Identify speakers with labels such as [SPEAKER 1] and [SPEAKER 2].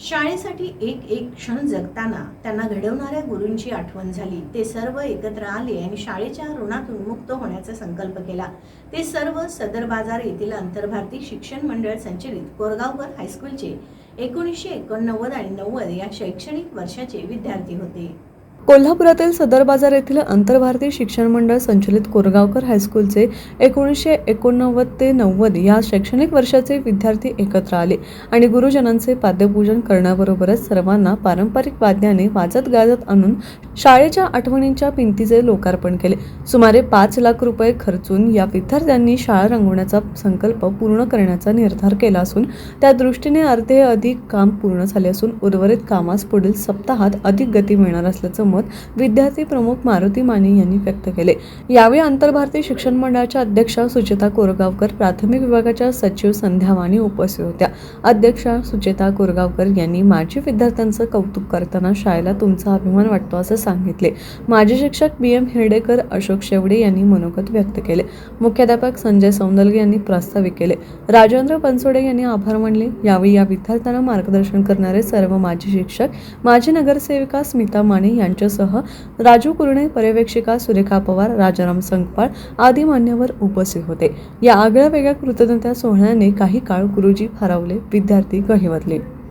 [SPEAKER 1] शाळेसाठी एक एक क्षण जगताना त्यांना घडवणाऱ्या गुरूंची आठवण झाली. ते सर्व एकत्र आले आणि शाळेच्या ऋणातून मुक्त होण्याचा संकल्प केला. ते सर्व सदर बाजार येथील आंतरभारती शिक्षण मंडळ संचलित कोरगावकर हायस्कूलचे एकोणीसशे एकोणनव्वद आणि नव्वद या शैक्षणिक वर्षाचे विद्यार्थी होते.
[SPEAKER 2] कोल्हापुरातील सदर बाजार येथील आंतरभारतीय शिक्षण मंडळ संचलित कोरगावकर हायस्कूलचे एकोणीसशे एकोणनव्वद ते नव्वद या शैक्षणिक वर्षाचे विद्यार्थी एकत्र आले आणि गुरुजनांचे पाद्यपूजन करण्याबरोबरच सर्वांना पारंपरिक वाद्याने वाजत गाजत आणून शाळेच्या आठवणींच्या भिंतीचे लोकार्पण केले. सुमारे पाच लाख रुपये खर्चून या विद्यार्थ्यांनी शाळा रंगवण्याचा संकल्प पूर्ण करण्याचा निर्धार केला असून त्या दृष्टीने अर्धे अधिक काम पूर्ण झाले असून उर्वरित कामास पुढील सप्ताहात अधिक गती मिळणार असल्याचं मत विद्यार्थी प्रमुख मारुती माने यांनी व्यक्त केले. यावेळी आंतरभारतीय शिक्षण मंडळाच्या अध्यक्षा सुचेता कोरगावकर प्राथमिक विभागाच्या सचिव संध्या वाणी उपस्थित होत्या. अध्यक्षा सुचेता कोरगावकर यांनी माजी विद्यार्थ्यांचं कौतुक करताना शाळेला तुमचा अभिमान वाटतो असं सांगितले. माजी शिक्षक बी. एम. हिरडेकर अशोक शेवडे यांनी मनोगत व्यक्त केले. मुख्याध्यापक संजय सौंदलगे यांनी प्रास्ताविक केले. राजेंद्र बनसोडे यांनी आभार मानले. यावेळी या विद्यार्थ्यांना मार्गदर्शन करणारे सर्व माजी शिक्षक माजी नगरसेविका स्मिता माने यांच्या यांच्यासह राजू कुरणे पर्यवेक्षिका सुरेखा पवार राजाराम संकपाळ आदी मान्यवर उपस्थित होते. या आगळ्या वेगळ्या कृतज्ञता सोहळ्याने काही काळ गुरुजी हरवले विद्यार्थी गहिवरले